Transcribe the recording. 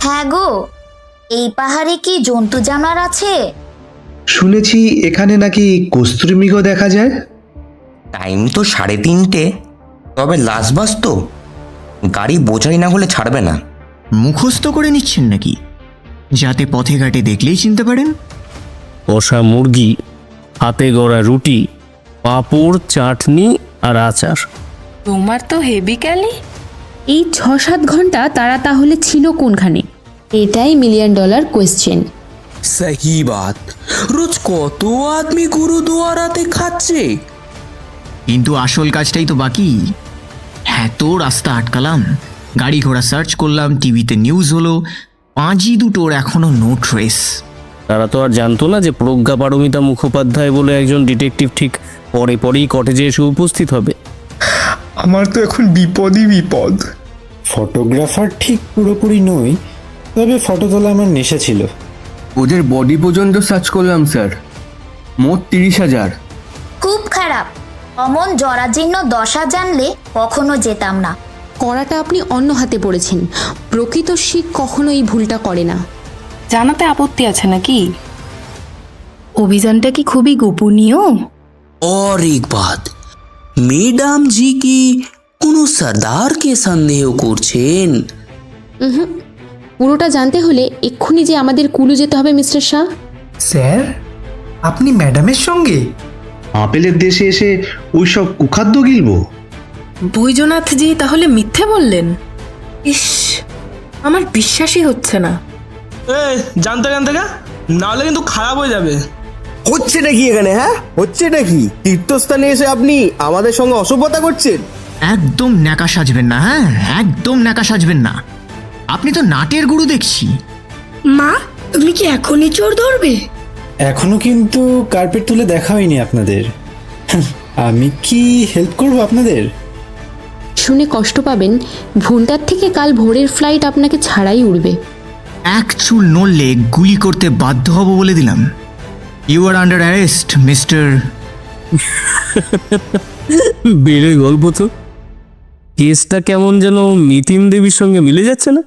হ্যাঁ গো এই পাহাড়ে কি জন্তু জানোয়ার আছে? শুনেছি এখানে নাকি কস্তুরি মৃগ দেখা যায়। টাইম তো সাড়ে তিনটে তবে লাশবাস তো। গাড়ি বোঝাই না হলে ছাড়বে না। মুখস্থ করে নিচ্ছেন নাকি? যাতে পথে ঘাটে দেখলেই চিনতে পারেন। কষা মুরগি হাতে গড়া রুটি পাঁপড় চাটনি আর আচার। তোমার তো হেভি ক্যালি। এই ছ সাত ঘণ্টা তারা তাহলে ছিল কোনখানে? এটাই মিলিয়ন ডলার কোয়েশ্চেন সহি বাত। রোজ কত আদমি গুরুদুয়ারাতে খাচ্ছে? কিন্তু আসল কাজটাই তো বাকি। এত রাস্তা আটকালাম। গাড়ি ঘোড়া সার্চ করলাম টিভিতে নিউজ হলো পাঁচই দুটোর এখনও নো ট্রেস তারা তো আর জানতো না যে প্রজ্ঞা পারমিতা মুখোপাধ্যায় বলে একজন ডিটেকটিভ ঠিক পরে পরেই কটেজে এসে উপস্থিত হবে। আমার তো এখন বিপদই বিপদ। ফটোগ্রাফার ঠিক পুরোপুরি নই তবে ফটো তোলা আমার নেশা ছিল ওদের বডি পর্যন্ত সার্চ করলাম স্যার মোট তিরিশ হাজার খুব খারাপ অমন জরাজীর্ণ দশা জানলে কখনো যেতাম না করাটা আপনি অন্য হাতে পড়েছেন প্রকৃত শিখ কখনো এই ভুলটা করে না জানাতে আপত্তি আছে নাকি অভিযানটা কি খুবই গোপনীয় और एक बात ম্যাডাম জি কি কোনো সর্দারকে সন্দেহ করছেন? পুরোটা জানতে হলে এক্ষুনি যে আমাদের কুলু যেতে হবে মিস্টার শাহ। স্যার আপনি ম্যাডামের সঙ্গে? আপেলের দেশে এসে ওইসব কুখাদ্য গিলবো? বৈজনাথজি তাহলে মিথ্যে বললেন? ইস আমার বিশ্বাসই হচ্ছে না। এ জানতে জানতে গা নাহলে কিন্তু খারাপ হয়ে যাবে। হচ্ছে নাকি এখানে হ্যাঁ? হচ্ছে নাকি তীর্থস্থানে এসে আপনি আমাদের সঙ্গে অসভ্যতা করছেন? একদম ন্যাকা সাজবেন না হ্যাঁ? একদম ন্যাকা সাজবেন না। আপনি তো নাটের গুরু দেখছি। মা তুমি কি এখনই চোর ধরবে? এখনও কিন্তু কার্পেট তুলে দেখা হয়নি আপনাদের। আমি কি হেল্প করব আপনাদের? শুনে কষ্ট পাবেন ভুলটার থেকে কাল ভোরের ফ্লাইট আপনাকে ছাড়াই উড়বে। এক চুল নড়লে গুলি করতে বাধ্য হব বলে দিলাম। You are under arrest mister বেড়ে গল্প তো। কেসটা কেমন যেন মিতিন দেবীর সঙ্গে মিলে যাচ্ছে না?